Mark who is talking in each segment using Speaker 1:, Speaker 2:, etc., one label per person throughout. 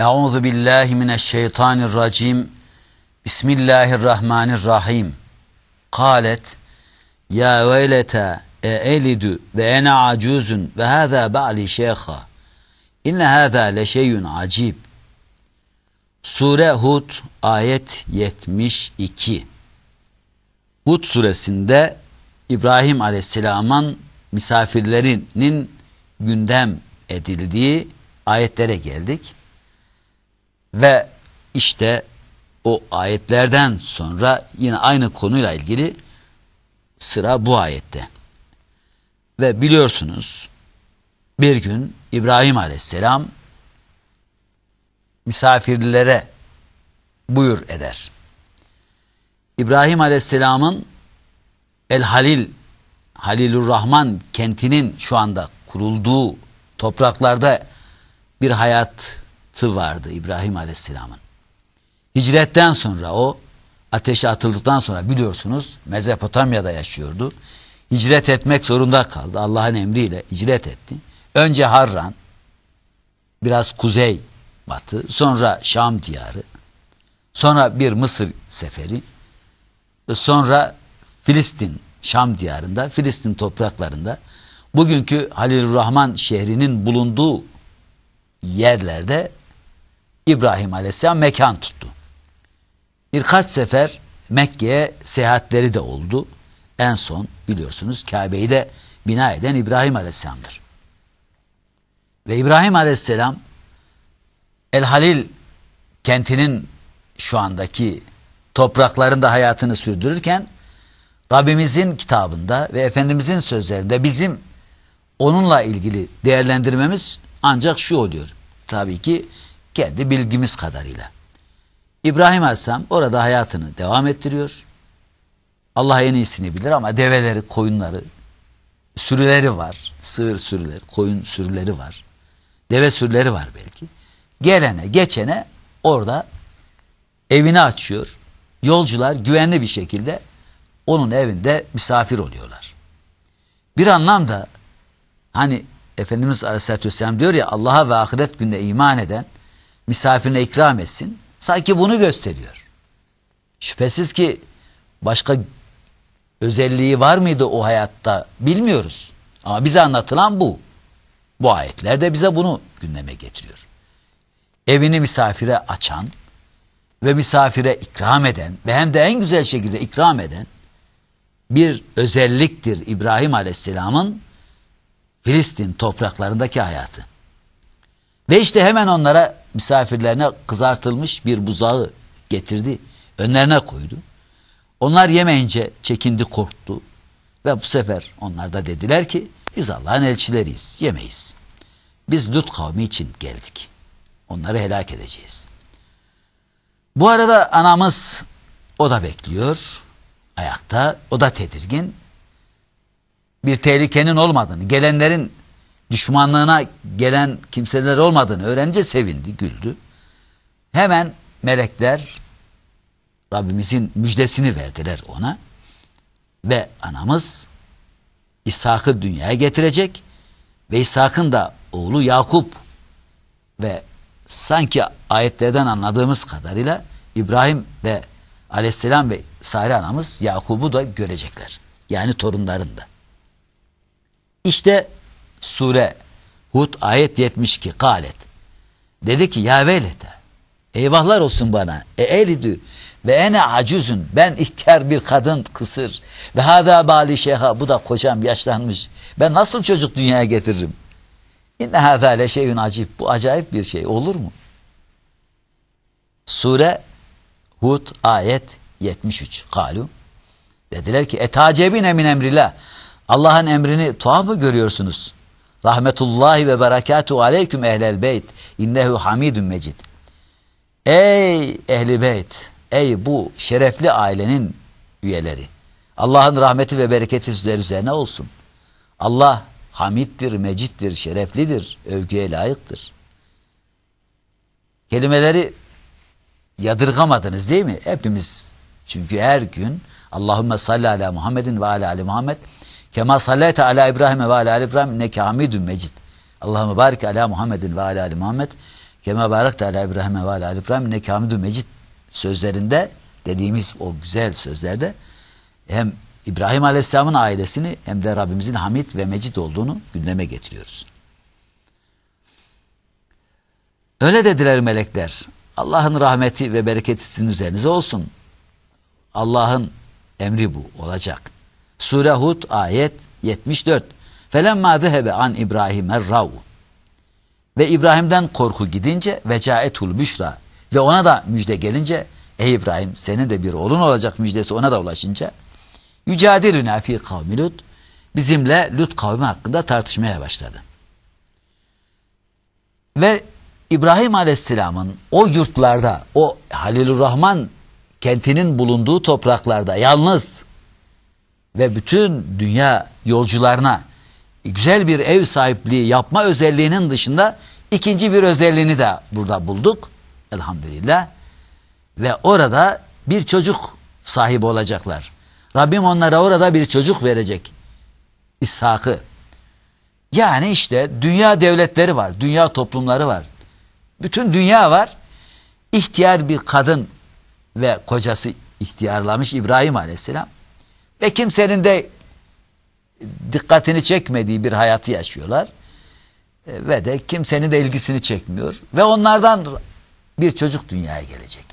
Speaker 1: Euzu billahi mineşşeytanirracim. Bismillahirrahmanirrahim. Kalet ya veylete e elidu ve ene acuzun ve hâzâ ba'li şeyha. İnne hâzâ leşeyyun acib. Sure Hud ayet 72. Hud suresinde İbrahim Aleyhisselam'ın misafirlerinin gündem edildiği ayetlere geldik. Ve işte o ayetlerden sonra yine aynı konuyla ilgili sıra bu ayette. Ve biliyorsunuz bir gün İbrahim Aleyhisselam misafirlere buyur eder. İbrahim Aleyhisselam'ın El Halil Halilur Rahman kentinin şu anda kurulduğu topraklarda bir hayatı vardı İbrahim Aleyhisselam'ın. Hicretten sonra o ateşe atıldıktan sonra biliyorsunuz Mezopotamya'da yaşıyordu. Hicret etmek zorunda kaldı. Allah'ın emriyle hicret etti. Önce Harran, biraz kuzey batı, sonra Şam diyarı, sonra bir Mısır seferi, sonra Filistin, Şam diyarında, Filistin topraklarında, bugünkü Halilurrahman şehrinin bulunduğu yerlerde İbrahim Aleyhisselam mekan tuttu. Birkaç sefer Mekke'ye seyahatleri de oldu. En son biliyorsunuz Kabe'yi de bina eden İbrahim Aleyhisselam'dır. Ve İbrahim Aleyhisselam El Halil kentinin şu andaki topraklarında hayatını sürdürürken Rabbimizin kitabında ve Efendimizin sözlerinde bizim onunla ilgili değerlendirmemiz ancak şu oluyor. Tabii ki kendi bilgimiz kadarıyla. İbrahim Aleyhisselam orada hayatını devam ettiriyor. Allah en iyisini bilir ama develeri, koyunları, sürüleri var. Sığır sürüleri, koyun sürüleri var. Deve sürüleri var belki. Gelene, geçene orada evini açıyor. Yolcular güvenli bir şekilde onun evinde misafir oluyorlar. Bir anlamda hani Efendimiz Aleyhisselatü Vesselam diyor ya Allah'a ve ahiret gününe iman eden misafirine ikram etsin. Sanki bunu gösteriyor. Şüphesiz ki başka özelliği var mıydı o hayatta bilmiyoruz. Ama bize anlatılan bu. Bu ayetler de bize bunu gündeme getiriyor. Evini misafire açan ve misafire ikram eden ve hem de en güzel şekilde ikram eden bir özelliktir İbrahim Aleyhisselam'ın Filistin topraklarındaki hayatı. Ve işte hemen onlara misafirlerine kızartılmış bir buzağı getirdi. Önlerine koydu. Onlar yemeyince çekindi korktu. Ve bu sefer onlar da dediler ki biz Allah'ın elçileriyiz yemeyiz. Biz Lut kavmi için geldik. Onları helak edeceğiz. Bu arada anamız o da bekliyor ayakta. O da tedirgin. Bir tehlikenin olmadığını, gelenlerin düşmanlığına gelen kimseler olmadığını öğrenince sevindi, güldü. Hemen melekler Rabbimizin müjdesini verdiler ona. Ve anamız İshak'ı dünyaya getirecek ve İshak'ın da oğlu Yakup ve sanki ayetlerden anladığımız kadarıyla İbrahim ve aleyhisselam ve Sare anamız Yakub'u da görecekler. Yani torunlarında. İşte sure Hud ayet 72 kalet. Dedi ki ya velete eyvahlar olsun bana. E elidü ve ene acuzun ben ihtiyar bir kadın kısır ve hada bali şeyha bu da kocam yaşlanmış. Ben nasıl çocuk dünyaya getiririm? İnne hâzâ le şeyün acib. Bu acayip bir şey olur mu? Sure Hud ayet 73. Kalu. Dediler ki etacebine min emrillah. Allah'ın emrini tuhaf mı görüyorsunuz? Rahmetullahi ve berekatuhu aleyküm ehlel beyt. İnnehu hamidun mecid. Ey ehli beyt. Ey bu şerefli ailenin üyeleri. Allah'ın rahmeti ve bereketi sizler üzerine olsun. Allah hamiddir, mecittir, şereflidir, övgüye layıktır. Kelimeleri yadırgamadınız değil mi? Hepimiz. Çünkü her gün Allahümme salli ala Muhammedin ve ala ali Muhammed kema sallete ala İbrahim ve ala ali İbrahim neke hamidun mecid. Allahümme barik ala Muhammedin ve ala ali Muhammed Kema barak Teala İbrahim'e ve ala İbrahim ne kamidü mecid sözlerinde dediğimiz o güzel sözlerde hem İbrahim Aleyhisselam'ın ailesini hem de Rabbimizin Hamid ve Mecid olduğunu gündeme getiriyoruz. Öyle dediler melekler. Allah'ın rahmeti ve bereketi sizin üzerinize olsun. Allah'ın emri bu olacak. Sure Hud ayet 74. Felemma zehebe an İbrahim rav. Ve İbrahim'den korku gidince ve caetul büşra ve ona da müjde gelince ey İbrahim senin de bir oğlun olacak müjdesi ona da ulaşınca yücadirüne fi kavmi Lut bizimle Lut kavmi hakkında tartışmaya başladı. Ve İbrahim Aleyhisselam'ın o yurtlarda, o Halilur Rahman kentinin bulunduğu topraklarda yalnız ve bütün dünya yolcularına güzel bir ev sahipliği yapma özelliğinin dışında ikinci bir özelliğini de burada bulduk. Elhamdülillah. Ve orada bir çocuk sahibi olacaklar. Rabbim onlara orada bir çocuk verecek. İshak'ı. Yani işte dünya devletleri var, dünya toplumları var. Bütün dünya var. İhtiyar bir kadın ve kocası ihtiyarlamış İbrahim Aleyhisselam. Ve kimsenin de dikkatini çekmediği bir hayatı yaşıyorlar. E, ve de kimsenin de ilgisini çekmiyor. Ve onlardan bir çocuk dünyaya gelecek.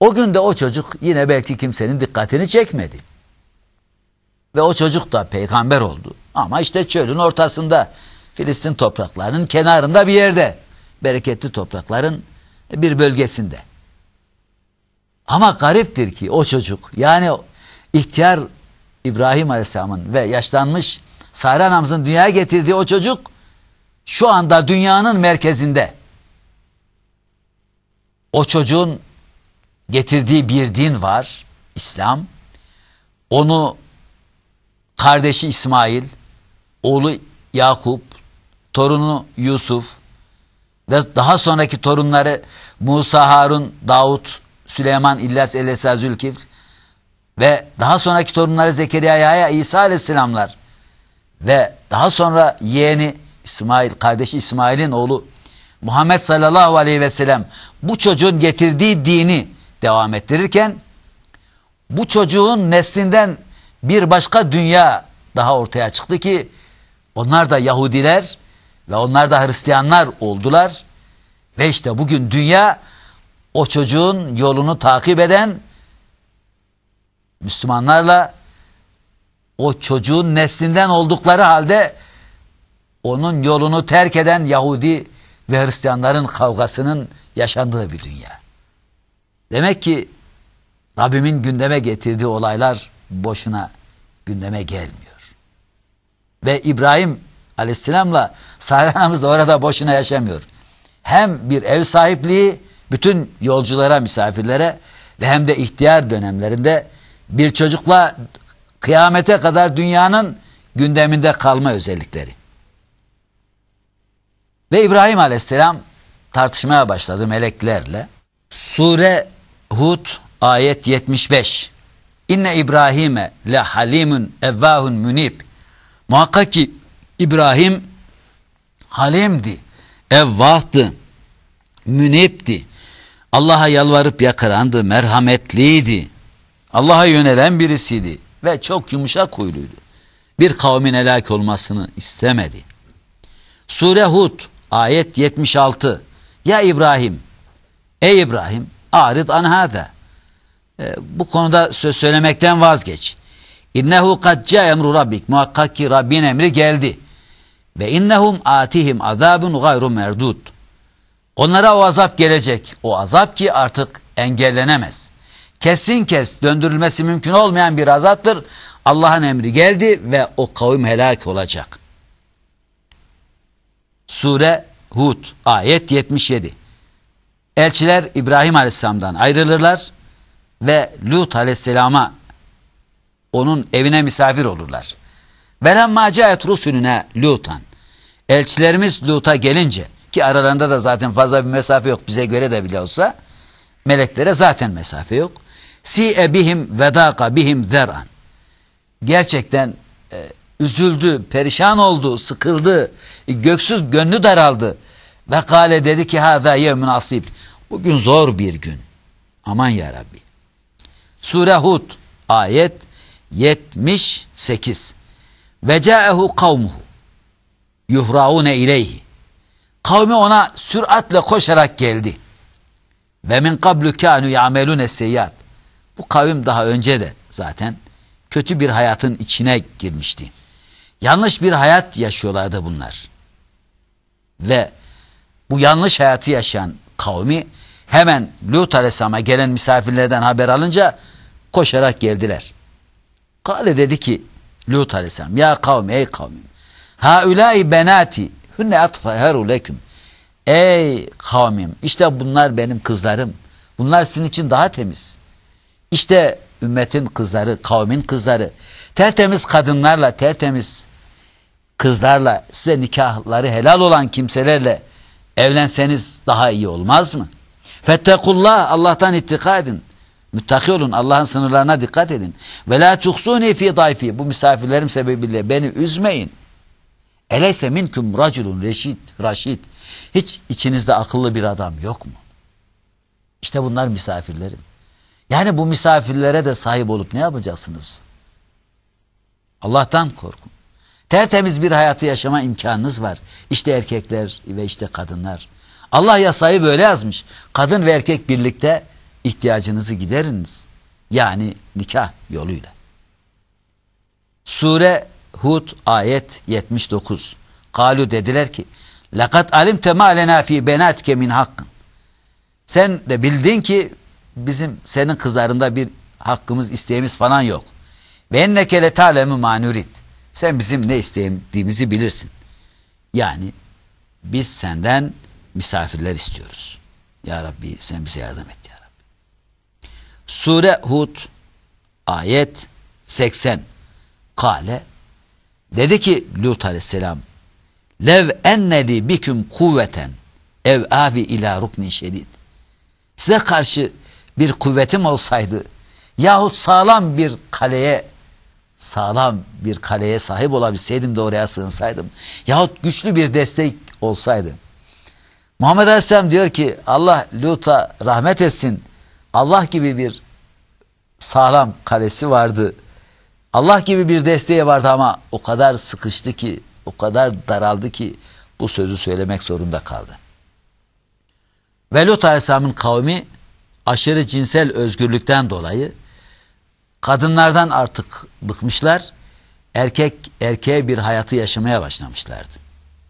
Speaker 1: O gün de o çocuk yine belki kimsenin dikkatini çekmedi. Ve o çocuk da peygamber oldu. Ama işte çölün ortasında Filistin topraklarının kenarında bir yerde. Bereketli toprakların bir bölgesinde. Ama gariptir ki o çocuk yani ihtiyar İbrahim Aleyhisselam'ın ve yaşlanmış Sara anamızın dünyaya getirdiği o çocuk şu anda dünyanın merkezinde. O çocuğun getirdiği bir din var, İslam. Onu kardeşi İsmail, oğlu Yakup, torunu Yusuf ve daha sonraki torunları Musa, Harun, Davut, Süleyman, İlyas, Elesa, Zülkifl ve daha sonraki torunları Zekeriya, Yahya, İsa aleyhisselamlar. Ve daha sonra yeğeni İsmail, kardeşi İsmail'in oğlu Muhammed sallallahu aleyhi ve sellem bu çocuğun getirdiği dini devam ettirirken bu çocuğun neslinden bir başka dünya daha ortaya çıktı ki onlar da Yahudiler ve onlar da Hristiyanlar oldular. Ve işte bugün dünya o çocuğun yolunu takip eden Müslümanlarla o çocuğun neslinden oldukları halde onun yolunu terk eden Yahudi ve Hristiyanların kavgasının yaşandığı bir dünya. Demek ki Rabbimin gündeme getirdiği olaylar boşuna gündeme gelmiyor. Ve İbrahim aleyhisselamla Sara anamız da orada boşuna yaşamıyor. Hem bir ev sahipliği bütün yolculara, misafirlere ve hem de ihtiyar dönemlerinde bir çocukla kıyamete kadar dünyanın gündeminde kalma özellikleri. Ve İbrahim aleyhisselam tartışmaya başladı meleklerle. Sure Hud ayet 75. İnne İbrahim'e le halimun evvahun münib. Muhakkak ki İbrahim halimdi, evvahtı, münipti. Allah'a yalvarıp yakarandı, merhametliydi. Allah'a yönelen birisiydi ve çok yumuşak huyluydu. Bir kavmin helak olmasını istemedi. Sure Hud ayet 76 Ya İbrahim Ey İbrahim arid anhada e, bu konuda söz söylemekten vazgeç. İnnehu kad ca emru rabbik muhakkak ki Rabbin emri geldi. Ve innehum atihim azabun gayru merdud. Onlara o azap gelecek. O azap ki artık engellenemez. Kesin kes döndürülmesi mümkün olmayan bir azaptır. Allah'ın emri geldi ve o kavim helak olacak. Sure Hud ayet 77. Elçiler İbrahim Aleyhisselam'dan ayrılırlar ve Lut Aleyhisselam'a onun evine misafir olurlar. Velemma caet rusulüne Lutan. Elçilerimiz Lut'a gelince ki aralarında da zaten fazla bir mesafe yok bize göre de bile olsa meleklere zaten mesafe yok. Si ebihim vedaka bihim zeran. Gerçekten e, üzüldü, perişan oldu, sıkıldı, göksüz gönlü daraldı Ve kale dedi ki hâzâ yevmün asib. Bugün zor bir gün. Aman ya Rabbi. Sure Hud ayet 78. Ve câehu kavmuhu yuhraune ileyhi. Kavmi ona süratle koşarak geldi. Ve min kablu kânü ya'melûne seyyat. Bu kavim daha önce de zaten kötü bir hayatın içine girmişti. Yanlış bir hayat yaşıyorlardı bunlar. Ve bu yanlış hayatı yaşayan kavmi hemen Lut Aleyhisselam'a gelen misafirlerden haber alınca koşarak geldiler. Kale dedi ki Lut Aleyhisselam ya kavmi ey kavmim haulâi benati hünne atfaheru leküm ey kavmim işte bunlar benim kızlarım bunlar sizin için daha temiz işte ümmetin kızları kavmin kızları tertemiz kadınlarla tertemiz kızlarla size nikahları helal olan kimselerle evlenseniz daha iyi olmaz mı? Fettekullah Allah'tan ittika edin. Müttaki olun. Allah'ın sınırlarına dikkat edin. Ve la tuhsuni fi dayfi. Bu misafirlerim sebebiyle beni üzmeyin. Eleyse minkum raculun reşid, raşid. Hiç içinizde akıllı bir adam yok mu? İşte bunlar misafirlerim. Yani bu misafirlere de sahip olup ne yapacaksınız? Allah'tan korkun. Tertemiz bir hayatı yaşama imkanınız var. İşte erkekler ve işte kadınlar. Allah yasayı böyle yazmış. Kadın ve erkek birlikte ihtiyacınızı gideriniz. Yani nikah yoluyla. Sure Hud ayet 79. Kalu dediler ki Lakat alimte ma lena fi benatike min hakkın. Sen de bildin ki bizim senin kızlarında bir hakkımız isteğimiz falan yok. Ve enneke le talemu manurit. Sen bizim ne istediğimizi bilirsin. Yani biz senden misafirler istiyoruz. Ya Rabbi sen bize yardım et ya Rabbi. Sure Hud ayet 80 Kale dedi ki Lut aleyhisselam lev enneli biküm kuvveten ev avi ila ruknin şedid size karşı bir kuvvetim olsaydı yahut sağlam bir kaleye sağlam bir kaleye sahip olabilseydim de oraya sığınsaydım yahut güçlü bir destek olsaydı Muhammed Aleyhisselam diyor ki Allah Lut'a rahmet etsin. Allah gibi bir sağlam kalesi vardı. Allah gibi bir desteği vardı ama o kadar sıkıştı ki o kadar daraldı ki bu sözü söylemek zorunda kaldı. Ve Lut Aleyhisselam'ın kavmi aşırı cinsel özgürlükten dolayı kadınlardan artık bıkmışlar. Erkek erkeğe bir hayatı yaşamaya başlamışlardı.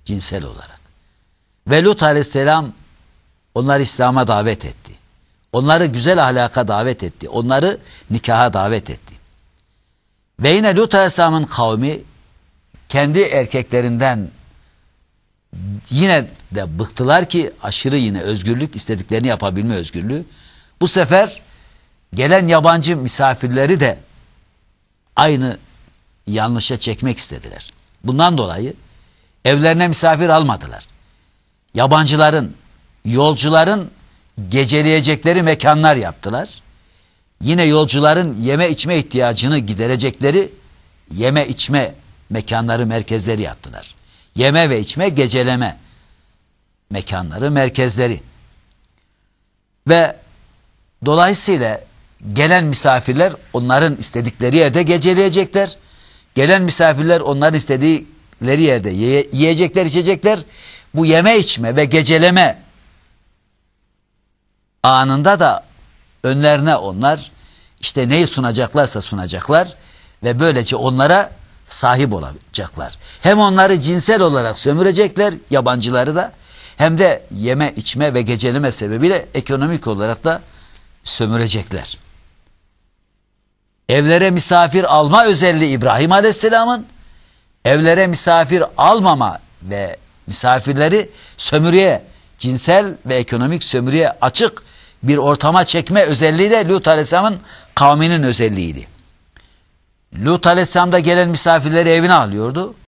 Speaker 1: Cinsel olarak. Ve Lut aleyhisselam onları İslam'a davet etti. Onları güzel ahlaka davet etti. Onları nikaha davet etti. Ve yine Lut aleyhisselamın kavmi kendi erkeklerinden yine de bıktılar ki aşırı yine özgürlük istediklerini yapabilme özgürlüğü. Bu sefer gelen yabancı misafirleri de aynı yanlışa çekmek istediler. Bundan dolayı evlerine misafir almadılar. Yabancıların, yolcuların geceleyecekleri mekanlar yaptılar. Yine yolcuların yeme içme ihtiyacını giderecekleri yeme içme mekanları, merkezleri yaptılar. Yeme ve içme, geceleme mekanları, merkezleri. Ve dolayısıyla gelen misafirler onların istedikleri yerde geceleyecekler. Gelen misafirler onların istedikleri yerde yiyecekler, içecekler. Bu yeme içme ve geceleme anında da önlerine onlar işte neyi sunacaklarsa sunacaklar ve böylece onlara sahip olacaklar. Hem onları cinsel olarak sömürecekler yabancıları da hem de yeme içme ve geceleme sebebiyle ekonomik olarak da sömürecekler. Evlere misafir alma özelliği İbrahim Aleyhisselam'ın evlere misafir almama ve misafirleri sömürüye, cinsel ve ekonomik sömürüye açık bir ortama çekme özelliği de Lut Aleyhisselam'ın kavminin özelliğiydi. Lut Aleyhisselam da gelen misafirleri evine alıyordu.